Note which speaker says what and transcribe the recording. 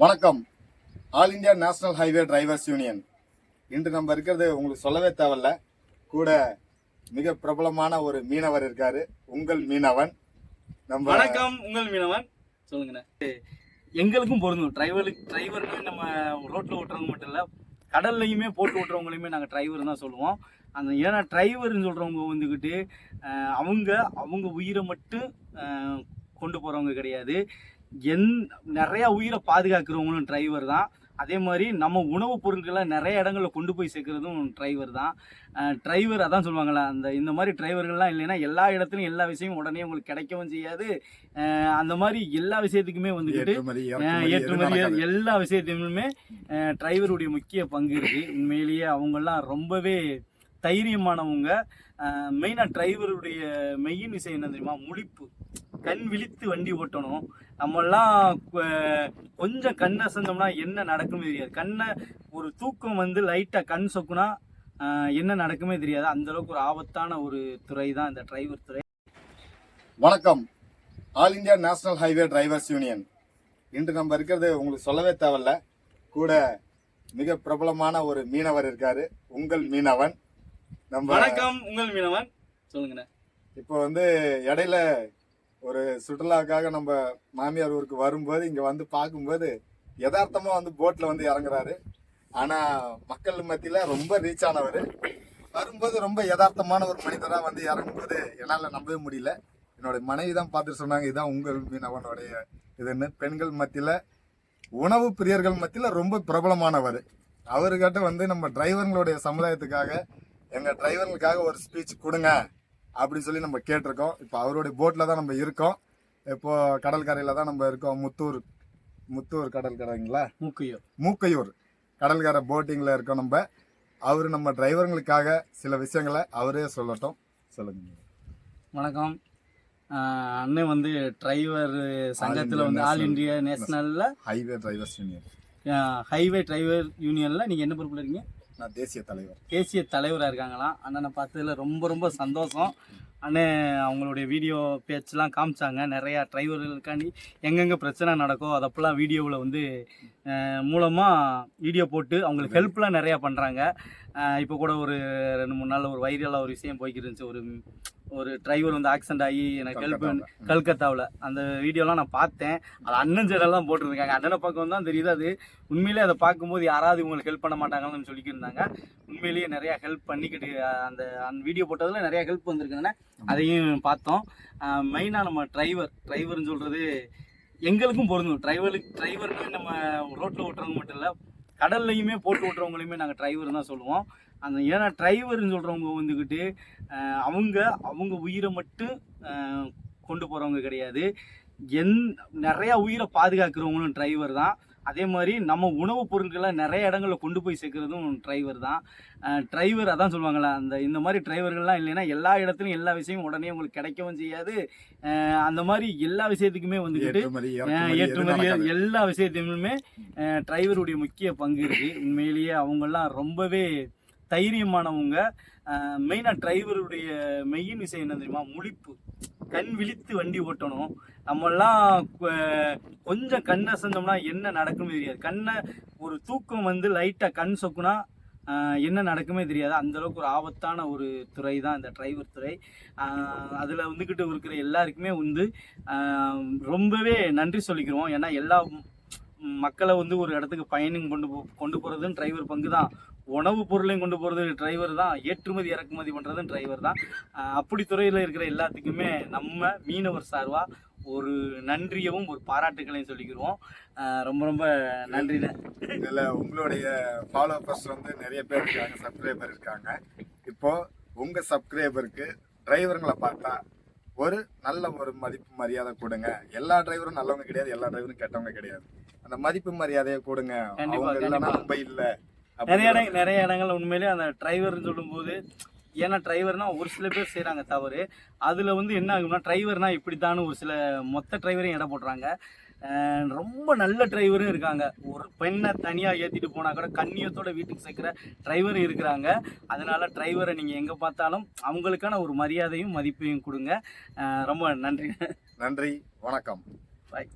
Speaker 1: வணக்கம். All India National Highway Drivers Union இன்று நம்ம இருக்கிறது உங்களுக்கு சொல்லவே தேவையில்ல. கூட மிக பிரபலமான ஒரு மீனவர் இருக்காரு. உங்கள் மீனவன். நம்ம
Speaker 2: வணக்கம் உங்கள் மீனவன். சொல்லுங்கண்ணே. எங்களுக்கும் பொருந்தும். டிரைவருக்கு டிரைவருக்கு நம்ம ரோட்டில் ஓட்டுறவங்க மட்டும் இல்லை கடல்லையுமே போட்டு ஓட்டுறவங்களையுமே நாங்கள் டிரைவர் தான் சொல்லுவோம். அந்த ஏன்னா டிரைவர்னு சொல்கிறவங்க வந்துக்கிட்டு அவங்க அவங்க உயிரை மட்டும் கொண்டு போகிறவங்க கிடையாது. என் நிறையா உயிரை பாதுகாக்கிறவங்களும் டிரைவர் தான். அதே மாதிரி நம்ம உணவுப் பொருட்களை நிறைய இடங்கள்ல கொண்டு போய் சேர்க்கறதும் டிரைவர் தான். டிரைவர் அதான் சொல்லுவாங்கள்ல அந்த இந்த மாதிரி டிரைவர்கள்லாம் இல்லைன்னா எல்லா இடத்துலையும் எல்லா விஷயமும் உடனே உங்களுக்கு கிடைக்கவும் செய்யாது. அந்த மாதிரி எல்லா விஷயத்துக்குமே வந்துக்கிட்டு
Speaker 1: ஏற்றுமதி.
Speaker 2: எல்லா விஷயத்திலுமே டிரைவருடைய முக்கிய பங்கு இருக்கு. உண்மையிலேயே அவங்கெல்லாம் ரொம்பவே தைரியமானவங்க. மெயினாக டிரைவருடைய மெயின் விஷயம் என்ன தெரியுமா? முழிப்பு. கண் விழித்து வண்டி ஓட்டணும். நம்மெல்லாம் கொஞ்சம் கண் அசந்தோம்னா என்ன நடக்குமே தெரியாது. கண்ணை ஒரு தூக்கம் வந்து லைட்டாக கண் சொக்குனா என்ன நடக்குமே தெரியாது. அந்த அளவுக்கு ஒரு ஆபத்தான ஒரு துறை தான் இந்த டிரைவர் துறை.
Speaker 1: வணக்கம். All India National Highway Drivers Union இன்று நம்ம இருக்கிறது உங்களுக்கு சொல்லவே தேவையில்ல. கூட மிக பிரபலமான ஒரு மீனவர் இருக்காரு. உங்கள் மீனவன். நம்ம
Speaker 2: வணக்கம் உங்கள் மீனவன். சொல்லுங்கண்ணே.
Speaker 1: இப்போ வந்து இடையில ஒரு சுற்றுலாவுக்காக நம்ம மாமியார் ஊருக்கு வரும்போது இங்கே வந்து பார்க்கும்போது யதார்த்தமாக வந்து போட்டில் வந்து இறங்குறாரு. ஆனால் மக்கள் மத்தியில் ரொம்ப ரீச் ஆனவர். வரும்போது ரொம்ப யதார்த்தமான ஒரு மனிதராக வந்து இறங்கும்போது என்னால் நம்பவே முடியல. என்னுடைய மனைவி தான் பார்த்துட்டு சொன்னாங்க இதுதான் உங்கள் மீனவனுடைய இதுன்னு. பெண்கள் மத்தியில் உணவு பிரியர்கள் மத்தியில் ரொம்ப பிரபலமானவர். அவர்கிட்ட வந்து நம்ம டிரைவர்களுடைய சமுதாயத்துக்காக எங்கள் டிரைவர்களுக்காக ஒரு ஸ்பீச் கொடுங்க. அப்படின்னு சொல்லி நம்ம கேட்டிருக்கோம். இப்போ அவருடைய போட்டில் தான் நம்ம இருக்கோம். இப்போ கடற்கரையில் தான் நம்ம இருக்கோம். முத்தூர் முத்தூர் கடற்கரைங்களா
Speaker 2: மூக்கையோ
Speaker 1: மூக்கையூர் கடற்கரை போட்டிங்கில் இருக்கோம் நம்ம. அவர் நம்ம டிரைவர்களுக்காக சில விஷயங்களை அவரே சொல்லட்டும். சொல்லுங்க.
Speaker 2: வணக்கம். அண்ணன் வந்து டிரைவர் சங்கத்தில் வந்து All India நேஷனலில்
Speaker 1: Highway Drivers Union
Speaker 2: Highway Driver யூனியனில் நீங்கள் என்ன பொறுப்பில் இருக்கீங்க?
Speaker 1: நான் தேசிய தலைவர்.
Speaker 2: தேசிய தலைவராக இருக்காங்களாம் அண்ணனை பார்த்ததில் ரொம்ப ரொம்ப சந்தோஷம். அண்ணன் அவங்களுடைய வீடியோ பேச்செலாம் காமிச்சாங்க. நிறையா டிரைவர்களுக்காண்டி எங்கெங்கே பிரச்சனை நடக்கோ அதப்பெல்லாம் வீடியோவில் வந்து மூலமாக வீடியோ போட்டு அவங்களுக்கு ஹெல்ப்லாம் நிறையா பண்ணுறாங்க இப்போ கூட ஒரு ரெண்டு மூணு நாள் ஒரு வைரலாக ஒரு விஷயம் இருந்துச்சு ஒரு ஒரு டிரைவர் வந்து ஆக்சிடென்ட் ஆகி எனக்கு ஹெல்ப்
Speaker 1: கல்கத்தாவுல.
Speaker 2: அந்த வீடியோலாம் நான் பார்த்தேன். அது அண்ணன் சேனல் தான் போட்டிருக்காங்க. அண்ணனை பார்க்கவும் தான் தெரியுது. அது உண்மையிலேயே அதை பார்க்கும்போது யாராவது இவங்களுக்கு ஹெல்ப் பண்ண மாட்டாங்கன்னு சொல்லிக்கிட்டு இருந்தாங்க உண்மையிலேயே நிறையா ஹெல்ப் பண்ணிக்கிட்டு அந்த அந்த வீடியோ போட்டதில் நிறையா ஹெல்ப் வந்திருக்குங்கண்ணே அதையும் பார்த்தோம். மெயினாக நம்ம டிரைவர் டிரைவர்னு சொல்கிறது எங்களுக்கும் பொருந்தும். டிரைவருக்கு டிரைவருக்கு நம்ம ரோட்டில் ஓட்டுறவங்க மட்டும் இல்லை கடல்லையுமே போட்டு ஓட்டுறவங்களையுமே நாங்கள் டிரைவர் தான் சொல்லுவோம். அந்த ஏன்னா டிரைவர்னு சொல்கிறவங்க வந்துக்கிட்டு அவங்க அவங்க உயிரை மட்டும் கொண்டு போகிறவங்க கிடையாது. என் நிறையா உயிரை பாதுகாக்கிறவங்களும் டிரைவர் தான். அதே மாதிரி நம்ம உணவுப் பொருட்களை நிறைய இடங்கள்ல கொண்டு போய் சேர்க்கறதும் டிரைவர் தான். டிரைவர் அதான் சொல்லுவாங்கள்ல அந்த இந்த மாதிரி டிரைவர்கள்லாம் இல்லைன்னா எல்லா இடத்துலையும் எல்லா விஷயமும் உடனே உங்களுக்கு கிடைக்கவும் செய்யாது. அந்த மாதிரி எல்லா விஷயத்துக்குமே வந்துக்கிட்டு
Speaker 1: ஏற்றுமதி.
Speaker 2: எல்லா விஷயத்திலுமே டிரைவருடைய முக்கிய பங்கு இருக்கு. உண்மையிலேயே அவங்கெல்லாம் ரொம்பவே தைரியமானவங்க. மெயினாக டிரைவருடைய மெயின் விஷயம் என்ன தெரியுமா? முழிப்பு. கண் விழித்து வண்டி ஓட்டணும். நம்மெல்லாம் கொஞ்சம் கண் அசந்தோம்னா என்ன நடக்குமே தெரியாது. கண்ணை ஒரு தூக்கம் வந்து லைட்டாக கண் சொக்குனா என்ன நடக்குமே தெரியாது. அந்தளவுக்கு ஒரு ஆபத்தான ஒரு துறை தான் இந்த டிரைவர் துறை. அதில் வந்துக்கிட்டு இருக்கிற எல்லாருக்குமே வந்து ரொம்பவே நன்றி சொல்லிக்கிறோம். ஏன்னா எல்லா மக்களை வந்து ஒரு இடத்துக்கு பயணம் கொண்டு போ கொண்டு போகிறதும் டிரைவர் பங்கு தான் உணவுப் பொருளையும் கொண்டு போகிறது டிரைவர் தான். ஏற்றுமதி இறக்குமதி பண்ணுறதும் டிரைவர் தான். அப்படி துறையில் இருக்கிற எல்லாத்துக்குமே நம்ம மீனவர் சார்பாக ஒரு நன்றியவும் ஒரு பாராட்டுகளையும் சொல்லிக்கிறோம் ரொம்ப ரொம்ப நன்றிண்ணே.
Speaker 1: இதில் உங்களுடைய ஃபாலோவர்ஸ் வந்து நிறைய பேர் இருக்காங்க சப்ஸ்கிரைபர் இருக்காங்க. இப்போ உங்கள் சப்ஸ்கிரைபருக்கு டிரைவருங்களை பார்த்தா ஒரு நல்ல ஒரு மதிப்பு மரியாதை கொடுங்க. எல்லா டிரைவரும் நல்லவங்க கிடையாது எல்லா டிரைவரும் கெட்டவங்க கிடையாது. அந்த மதிப்பு மரியாதையை கொடுங்க. அவங்க இல்லைன்னா. நம்ம இல்ல.
Speaker 2: நிறைய இடம் நிறைய இடங்கள் உண்மையிலேயே அந்த டிரைவர்னு சொல்லும்போது ஏன்னா டிரைவர்னா ஒரு சில பேர் செய்கிறாங்க தவறு. அதில் வந்து என்ன ஆகும்னா டிரைவர்னா இப்படித்தான்னு ஒரு சில மொத்த டிரைவரையும் இடம் போடுறாங்க. ரொம்ப நல்ல டிரைவரும் இருக்காங்க. ஒரு பெண்ணை தனியாக ஏற்றிட்டு போனால் கூட கண்ணியத்தோட வீட்டுக்கு சேர்க்குற டிரைவரும் இருக்கிறாங்க. அதனால டிரைவரை நீங்கள் எங்கே பார்த்தாலும் அவங்களுக்கான ஒரு மரியாதையும் மதிப்பையும் கொடுங்க. அஹ் ரொம்ப நன்றி.
Speaker 1: நன்றி. வணக்கம்.
Speaker 2: பாய்